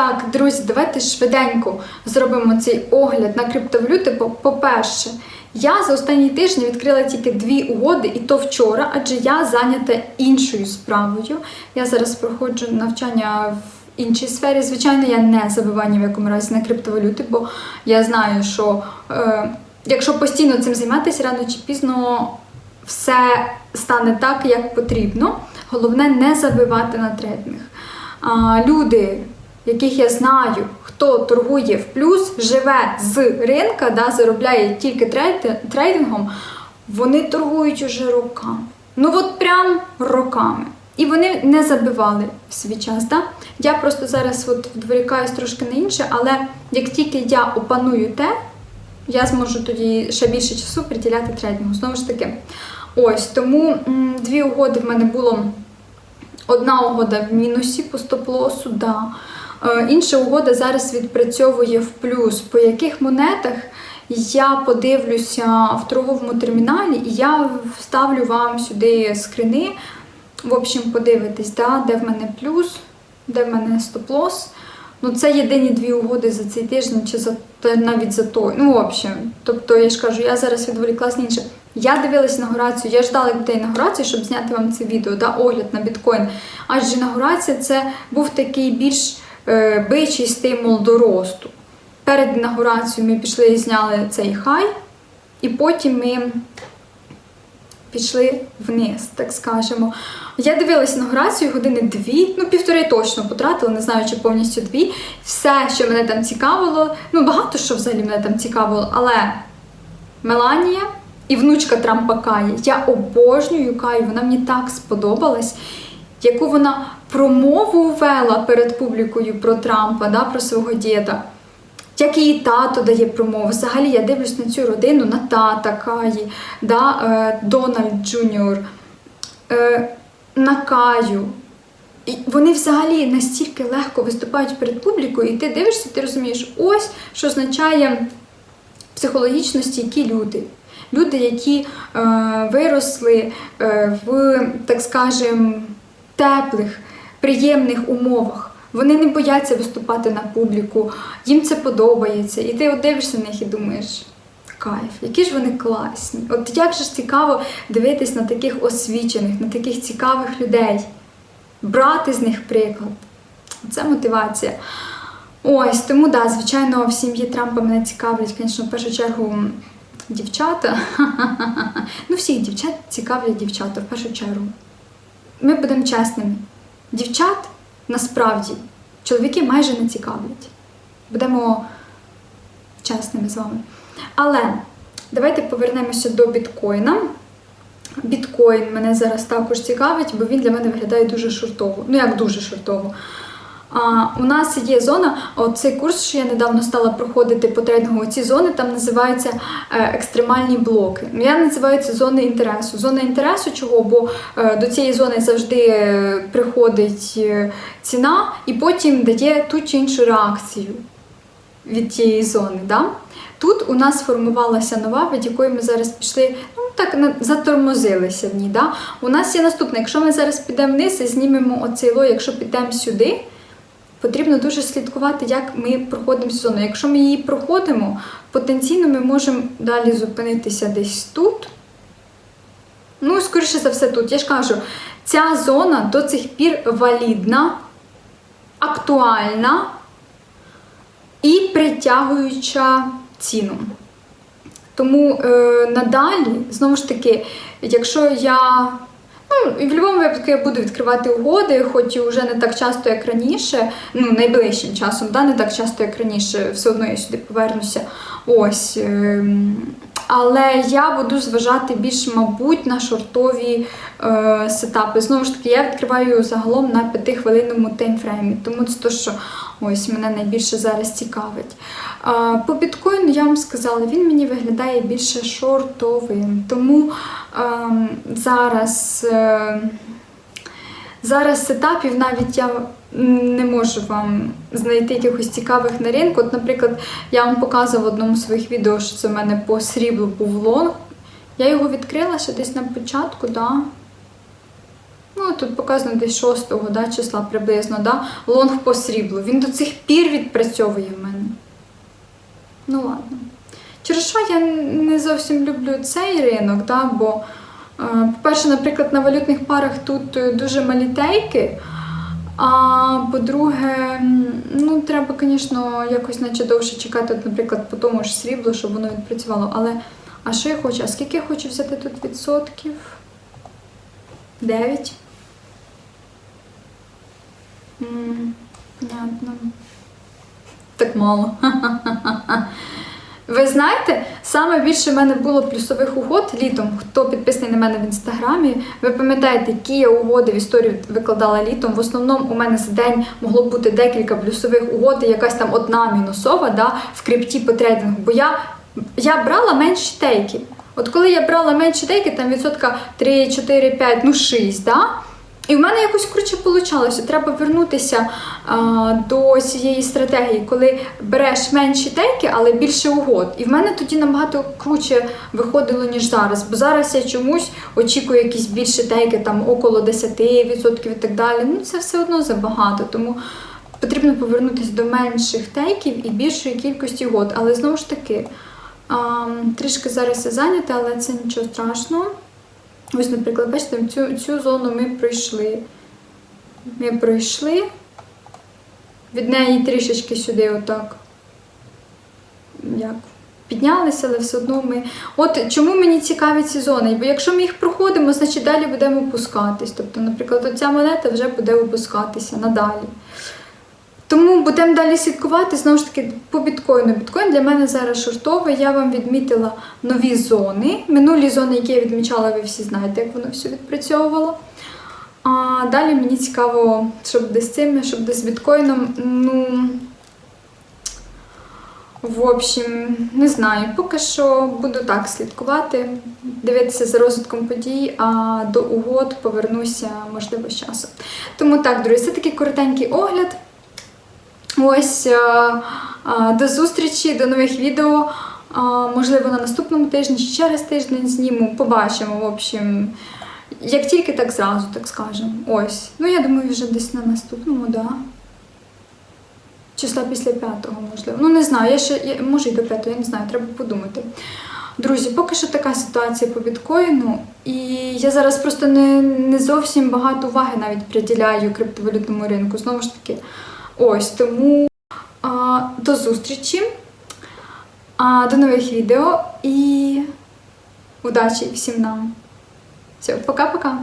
Так, друзі, давайте швиденько зробимо цей огляд на криптовалюти. По- По-перше, я за останній тиждень відкрила тільки дві угоди, і то вчора, адже я зайнята іншою справою. Я зараз проходжу навчання в іншій сфері. Звичайно, я не забиваю ні в якому разі на криптовалюти, бо я знаю, що е, якщо постійно цим займатися, рано чи пізно все стане так, як потрібно. Головне не забивати на трейдинг. Люди, яких я знаю, хто торгує в плюс, живе з ринка, да, заробляє тільки трейдингом, вони торгують уже роками. Ну от прям роками. І вони не забивали в свій час. Да? Я просто зараз от відволікаюсь трошки на інше, але як тільки я опаную те, я зможу тоді ще більше часу приділяти трейдингу. Знову ж таки, ось тому м, дві угоди в мене було. Одна угода в мінусі по стоп-лосу, да. Е, Інша угода зараз відпрацьовує в плюс. По яких монетах я подивлюся в торговому терміналі, і я вставлю вам сюди скрини. В общем, подивитись, да, де в мене плюс, де в мене стоп-лос. Ну, це єдині дві угоди за цей тиждень, чи за навіть за той. Ну, в общем, тобто я ж кажу, я зараз відволіклась на інше. Я дивилась інаугурацію, я ждала від інаугурації, щоб зняти вам це відео, да, огляд на біткоін. Адже інаугурація це був такий більш бичий стимул до росту. Перед інаугурацією ми пішли і зняли цей хай, і потім ми пішли вниз, так скажемо. Я дивилася інаугурацію години дві, ну півтори точно потратила, не знаю, чи повністю дві. Все, що мене там цікавило, ну багато що взагалі мене там цікавило, але Меланія і внучка Трампа Каї. Я обожнюю Каю, вона мені так сподобалась. Яку вона промову вела перед публікою про Трампа, да, про свого діда. Як її тато дає промову. Взагалі я дивлюсь на цю родину, на тата Каї, да, е, Дональд Джуніор, е, на Каю. І вони взагалі настільки легко виступають перед публікою, і ти дивишся, ти розумієш, ось що означає психологічно стійкі люди. Люди, які е, виросли е, в, так скажем, теплих, приємних умовах. Вони не бояться виступати на публіку, їм це подобається. І ти от дивишся на них і думаєш, кайф, які ж вони класні. От як же ж цікаво дивитись на таких освічених, на таких цікавих людей, брати з них приклад. Це мотивація. Ось, тому да, звичайно, в сім'ї Трампа мене цікавлять, звісно, в першу чергу дівчата. Ну, всіх дівчат цікавлять дівчата в першу чергу. Ми будемо чесними. Дівчат насправді чоловіки майже не цікавлять. Будемо чесними з вами. Але давайте повернемося до біткоїна. Біткоін мене зараз також цікавить, бо він для мене виглядає дуже шортово. Ну, як дуже шортово. А, у нас є зона, оцей курс, що я недавно стала проходити по трейдингу, ці зони там називаються е, екстремальні блоки. Ну, Я називаю це зони інтересу. Зона інтересу чого? Бо е, до цієї зони завжди е, приходить ціна і потім дає ту чи іншу реакцію від тієї зони. Да? Тут у нас сформувалася нова, від якої ми зараз пішли, ну так затормозилися в ній. Да? У нас є наступне, якщо ми зараз підемо вниз і знімемо оцей лой, якщо підемо сюди, потрібно дуже слідкувати, як ми проходимо сезону. Якщо ми її проходимо, потенційно ми можемо далі зупинитися десь тут. Ну, скоріше за все, тут. Я ж кажу, ця зона до цих пір валідна, актуальна і притягуюча ціну. Тому е, надалі, знову ж таки, якщо я. Ну, і в будь-якому випадку я буду відкривати угоди, хоч і вже не так часто, як раніше, ну, найближчим часом, да, не так часто, як раніше, все одно я сюди повернуся. Ось. Але я буду зважати більш, мабуть, на шортові е, сетапи. Знову ж таки, я відкриваю загалом на 5-хвилинному таймфреймі, тому це те, що ось мене найбільше зараз цікавить. Е, по біткоїну я вам сказала, він мені виглядає більше шортовим. Тому е, зараз. е, Зараз сетапів навіть я не можу вам знайти якихось цікавих на ринку. От, наприклад, я вам показувала в одному з своїх відео, що це в мене по сріблу був лонг. Я його відкрила ще десь на початку, да. Ну, тут показано десь 6 да, числа приблизно, да, лонг по сріблу. Він до цих пір відпрацьовує в мене. Ну ладно. Через що я не зовсім люблю цей ринок, да, бо, по-перше, наприклад, на валютних парах тут е, дуже малі тейки. А по-друге, ну треба, звісно, якось наче довше чекати, наприклад, по тому ж сріблу, щоб воно відпрацювало. Але а що я хочу? А скільки я хочу взяти тут відсотків? 9. М, Понятно. Так мало. Ви знаєте, саме більше в мене було плюсових угод літом. Хто підписаний на мене в інстаграмі, ви пам'ятаєте, які я угоди в історію викладала літом. В основному у мене за день могло бути декілька плюсових угод, і якась там одна мінусова да, в крипті по трейдингу. Бо я, я брала менші тейки. От коли я брала менші тейки, там відсотка 3, 4, 5, ну 6, да? І в мене якось круче получалося. Треба вернутися а, до цієї стратегії, коли береш менші тейки, але більше угод. І в мене тоді набагато круче виходило, ніж зараз. Бо зараз я чомусь очікую якісь більші тейки, там около 10% і так далі. Ну це все одно забагато. Тому потрібно повернутися до менших тейків і більшої кількості угод. Але знову ж таки, а, трішки зараз я зайнята, але це нічого страшного. Ось, наприклад, бачите, цю, цю зону ми пройшли. Ми пройшли. Від неї трішечки сюди отак. Як? Піднялися, але все одно ми. От чому мені цікаві ці зони? Бо якщо ми їх проходимо, значить далі будемо опускатись. Тобто, наприклад, оця монета вже буде опускатися надалі. Тому будемо далі слідкувати. Знову ж таки, по біткоїну. Біткоін для мене зараз шортовий. Я вам відмітила нові зони. Минулі зони, які я відмічала, ви всі знаєте, як воно все відпрацьовувало. А далі мені цікаво, що буде з цим, що буде з біткоїном. Ну, в общем, не знаю. Поки що буду так слідкувати, дивитися за розвитком подій, а до угод повернуся, можливо, з часом. Тому так, друзі, це такий коротенький огляд. Ось е, е, до зустрічі, до нових відео. Е, Можливо, на наступному тижні, чи через тиждень зніму, побачимо. В общем, як тільки, так зразу, так скажемо. Ось. Ну, я думаю, вже десь на наступному. Да. Числа після п'ятого, можливо. Ну, не знаю, я ще, я, може і до п'ятого, я не знаю, треба подумати. Друзі, поки що така ситуація по біткоїну, і я зараз просто не, не зовсім багато уваги навіть приділяю криптовалютному ринку. Знову ж таки, ось тому а, до зустрічі, а, до нових відео і удачі всім нам. Все, пока-пока!